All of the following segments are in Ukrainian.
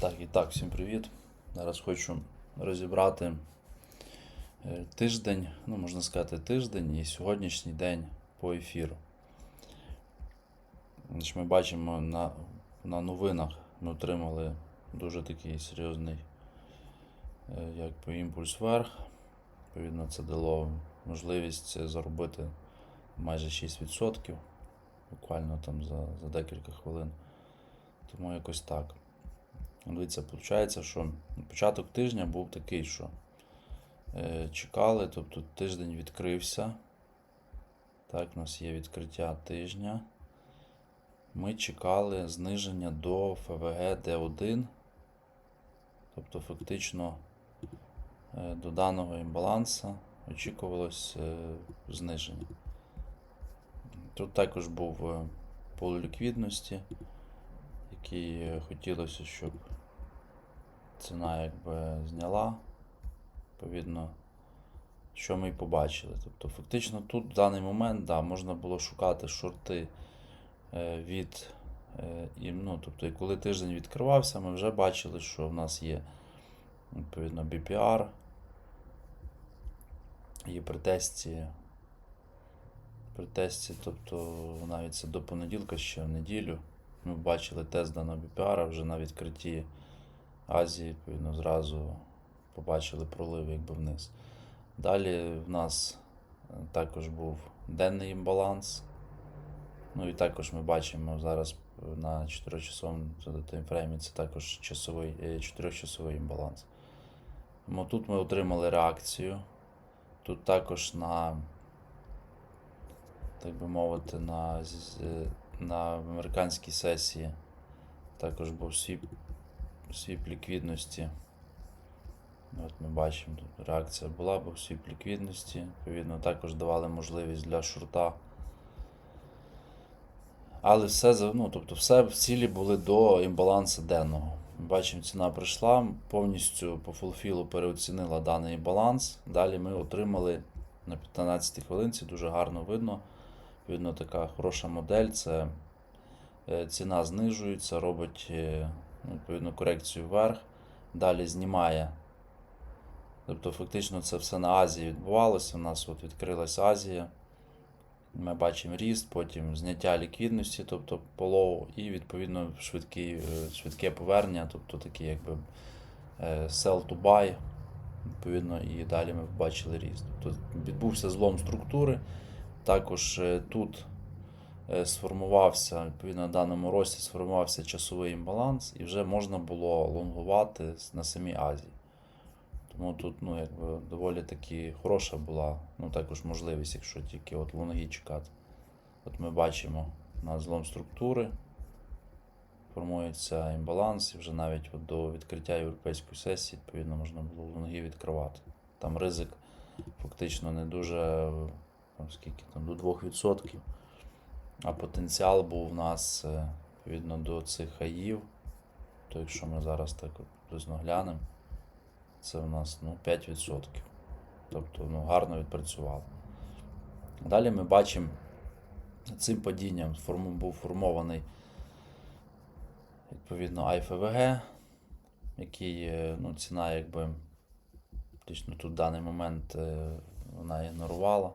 Так, і так, всім привіт. Зараз хочу розібрати е, тиждень, ну, можна сказати, тиждень і сьогоднішній день по ефіру. Ми бачимо на, на новинах, ми отримали дуже такий серйозний е, як по імпульс вверх. Відповідно, це дало можливість заробити майже 6%, буквально там за, за декілька хвилин. Тому якось так. Дивіться, виходить, що початок тижня був такий, що е, чекали, тобто тиждень відкрився. Так, у нас є відкриття тижня. Ми чекали зниження до ФВГ Д1. Тобто, фактично е, до даного імбаланса очікувалось е, зниження. Тут також був пол ліквідності, який хотілося, щоб ціна якби зняла. Відповідно, що ми і побачили. Тобто, фактично тут в даний момент да, можна було шукати шорти е, від. е, І, ну, тобто, коли тиждень відкривався, ми вже бачили, що в нас є відповідно BPR. І при тесті, при тесті, тобто навіть це до понеділка ще в неділю. Ми бачили тест даного BPR вже на відкритті Азії, відповідно, зразу побачили пролив якби вниз. Далі в нас е, також був денний імбаланс. Ну і також ми бачимо зараз на 4 часовому таймфреймі це також часовий, 4-часовий імбаланс. Тому тут ми отримали реакцію. Тут також на, так би мовити, на, е, на американській сесії також був свіп, свіп ліквідності. От ми бачимо, тут реакція була, був свіп ліквідності. Відповідно, також давали можливість для шорта. Але все, ну, тобто все в цілі були до імбалансу денного. Ми бачимо, ціна прийшла, повністю по фулфілу переоцінила даний баланс. Далі ми отримали на 15 хвилинці, дуже гарно видно. Відповідно, така хороша модель. Це е, ціна знижується, робить е, відповідно корекцію вверх, далі знімає. Тобто, фактично, це все на Азії відбувалося. У нас от відкрилась Азія. Ми бачимо ріст, потім зняття ліквідності, тобто полов, і відповідно швидкий, е, швидке повернення, тобто такі якби е, sell to buy. Відповідно, і далі ми побачили ріст. Тобто відбувся злом структури. Також е, тут сформувався, відповідно, на даному рості сформувався часовий імбаланс, і вже можна було лонгувати на самій Азії. Тому тут ну, якби, доволі таки хороша була ну, також можливість, якщо тільки от лонги чекати. От ми бачимо на злом структури, формується імбаланс, і вже навіть от до відкриття європейської сесії, відповідно, можна було лонги відкривати. Там ризик фактично не дуже, там, скільки там, до 2%. А потенціал був у нас е, відповідно до цих хаїв. То якщо ми зараз так приблизно глянемо, це у нас ну, 5%. Тобто ну, гарно відпрацювало. Далі ми бачимо, цим падінням був формований відповідно IFVG, який е, ну, ціна якби фактично тут в даний момент е, вона ігнорувала.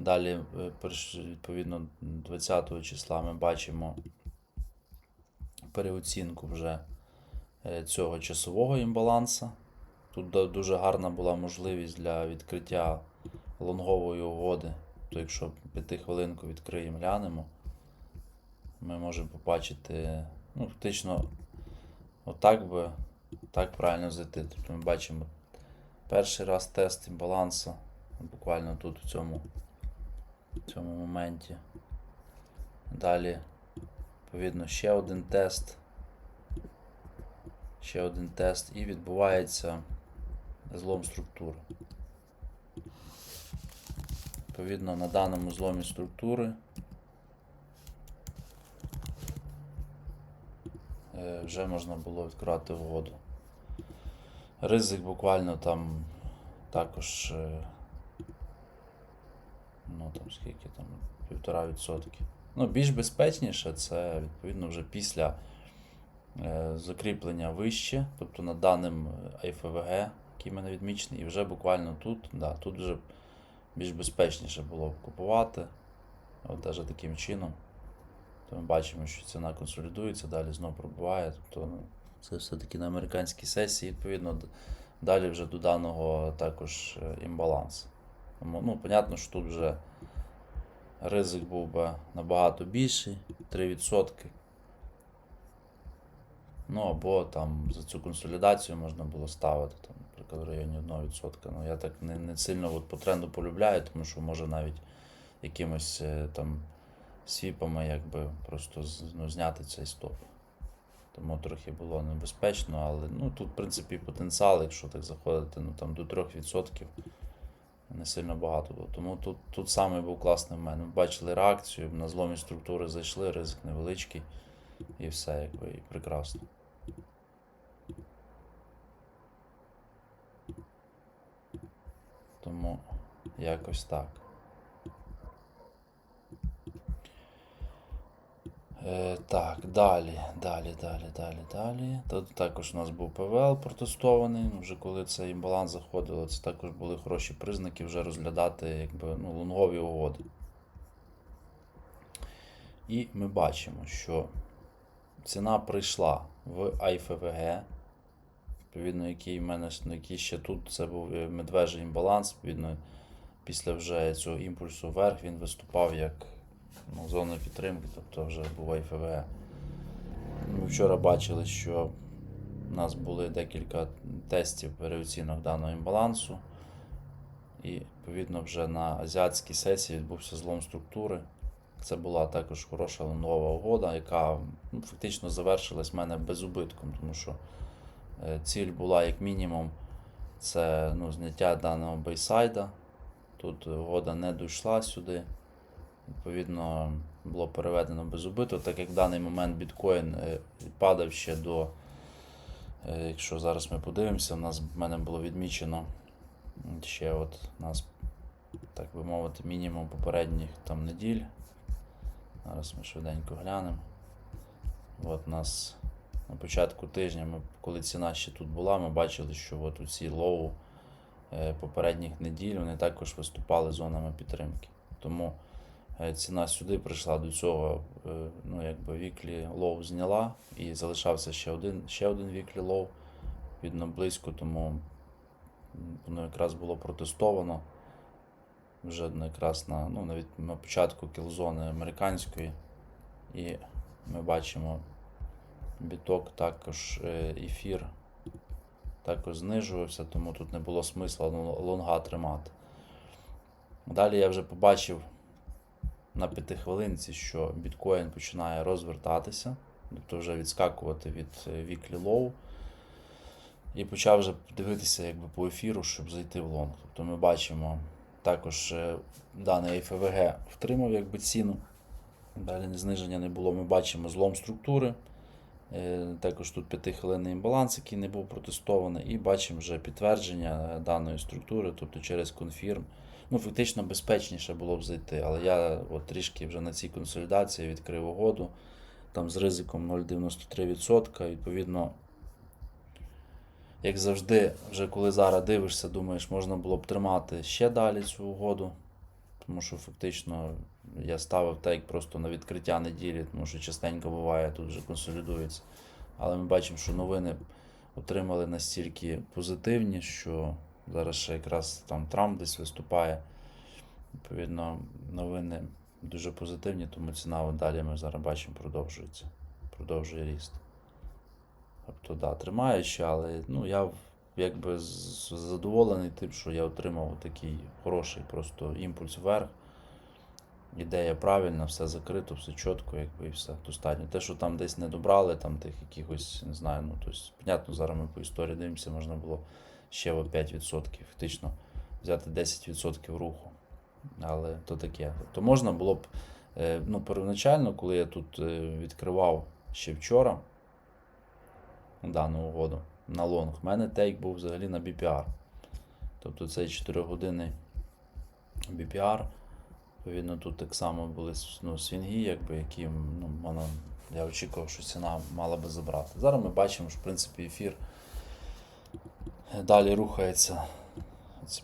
Далі, е, відповідно, 20 числа ми бачимо переоцінку вже е, цього часового імбаланса. Тут дуже гарна була можливість для відкриття лонгової угоди. То якщо 5 хвилинку відкриємо, глянемо, ми можемо побачити, ну, фактично, отак би, так правильно зайти. Тобто ми бачимо перший раз тест імбалансу, буквально тут в цьому, в цьому моменті. Далі, відповідно, ще один тест. Ще один тест і відбувається злом структури. Відповідно, на даному зломі структури е, вже можна було відкривати угоду. Ризик буквально там також, е, ну там скільки там, півтора відсотки. Ну, більш безпечніше це відповідно вже після Е, Закріплення вище, тобто над даним IFVG, який в мене відмічений, і вже буквально тут, да, тут вже більш безпечніше було б купувати. От навіть таким чином. То ми бачимо, що ціна консолідується, далі знову пробиває. Тобто ну, це все-таки на американській сесії, відповідно, далі вже до даного також е, імбаланс. Тому, ну, понятно, що тут вже ризик був би набагато більший, 3%. Ну, або там за цю консолідацію можна було ставити, там, наприклад, в районі 1%. Ну, я так не, не сильно от по тренду полюбляю, тому що може навіть якимось е, там свіпами якби просто ну, зняти цей стоп. Тому трохи було небезпечно, але ну, тут, в принципі, потенціал, якщо так заходити, ну там до 3% не сильно багато було. Тому тут, тут саме був класний момент. Ми бачили реакцію, на зломі структури зайшли, ризик невеличкий, і все, якби, і прекрасно. Тому якось так. Е, так, далі, далі, далі, далі, далі. Тут також у нас був ПВЛ протестований. Ну, вже коли цей імбаланс заходило, це також були хороші признаки вже розглядати якби, ну, лонгові угоди. І ми бачимо, що ціна прийшла в IFVG, відповідно, який в мене ну, який ще тут це був е, медвежий імбаланс, відповідно, після вже цього імпульсу вверх він виступав як ну, зона підтримки, тобто вже був IFVG. Ми вчора бачили, що у нас були декілька тестів переоцінок даного імбалансу. І відповідно вже на азіатській сесії відбувся злом структури. Це була також хороша нова угода, яка ну, фактично завершилась в мене безубитком, тому що е, ціль була як мінімум це ну, зняття даного бейсайда. Тут угода не дійшла сюди. Відповідно, було переведено без убиту, так як в даний момент біткоін е, падав ще до. е, Якщо зараз ми подивимося, у нас в мене було відмічено ще от нас, так би мовити, мінімум попередніх там неділь. Зараз ми швиденько глянемо. От нас на початку тижня, ми, коли ціна ще тут була, ми бачили, що от у ці лоу е, попередніх неділь вони також виступали зонами підтримки. Тому ціна сюди прийшла до цього, е, ну якби віклі лоу зняла і залишався ще один, ще один віклі лоу, відно близько, тому воно якраз було протестовано вже якраз на, ну, навіть на початку кілзони американської. І ми бачимо біток також е, ефір також знижувався, тому тут не було смисла лонга тримати. Далі я вже побачив на п'ятихвилинці, що біткоін починає розвертатися, тобто вже відскакувати від е, віклі лоу. І почав вже дивитися якби, по ефіру, щоб зайти в лонг. Тобто ми бачимо також е, даний FVG втримав якби, ціну. Далі зниження не було. Ми бачимо злом структури. Е, Також тут п'ятихвилинний імбаланс, який не був протестований, і бачимо вже підтвердження даної структури, тобто через конфірм. Ну, фактично безпечніше було б зайти, але я от трішки вже на цій консолідації відкрив угоду там з ризиком 0,93%. Відповідно, як завжди, вже коли зараз дивишся, думаєш, можна було б тримати ще далі цю угоду. Тому що фактично я ставив так просто на відкриття неділі, тому що частенько буває, тут вже консолідується. Але ми бачимо, що новини отримали настільки позитивні, що зараз ще якраз там Трамп десь виступає. Відповідно, новини дуже позитивні, тому ціна далі ми зараз бачимо продовжується. Продовжує ріст. Тобто, да, тримаючи, але ну, я якби задоволений тим, що я отримав такий хороший просто імпульс вверх. Ідея правильна, все закрито, все чітко, якби і все достатньо. Те, що там десь не добрали, там тих якихось, не знаю, ну тобто, понятно, зараз ми по історії дивимося, можна було ще о 5%, фактично взяти 10% руху. Але то таке. Тобто можна було б, е, ну, первоначально, коли я тут е, відкривав ще вчора дану угоду на лонг, в мене тейк був взагалі на BPR. Тобто цей 4 години BPR. Відповідно, тут так само були ну, свінги, якби, які ну, воно Я очікував, що ціна мала би забрати. Зараз ми бачимо, що в принципі ефір далі рухається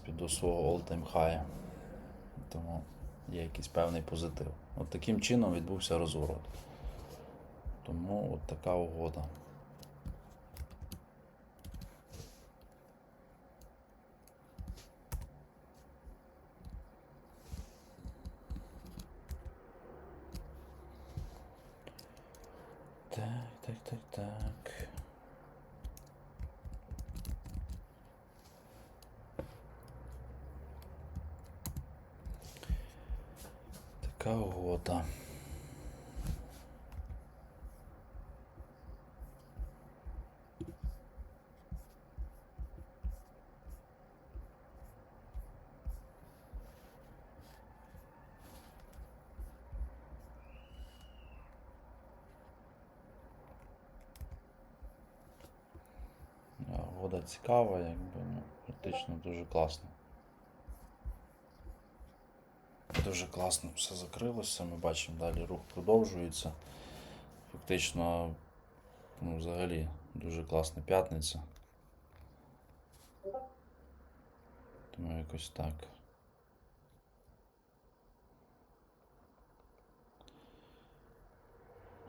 до свого all-time high. Тому є якийсь певний позитив. От таким чином відбувся розворот. Тому от така угода. Так, так, так, так. Така угода. Да, Угода цікава, якби, ну, практично дуже класно. Дуже класно все закрилося. Ми бачимо далі рух продовжується. Фактично, ну, взагалі, дуже класна п'ятниця. Тому якось так.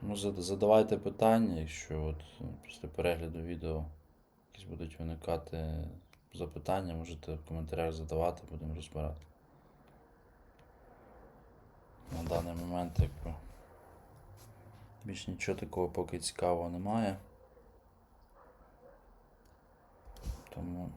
Ну, задавайте питання, якщо от після перегляду відео якісь будуть виникати запитання, можете в коментарях задавати, будемо розбирати. На даний момент якби більш нічого такого поки цікавого немає. Тому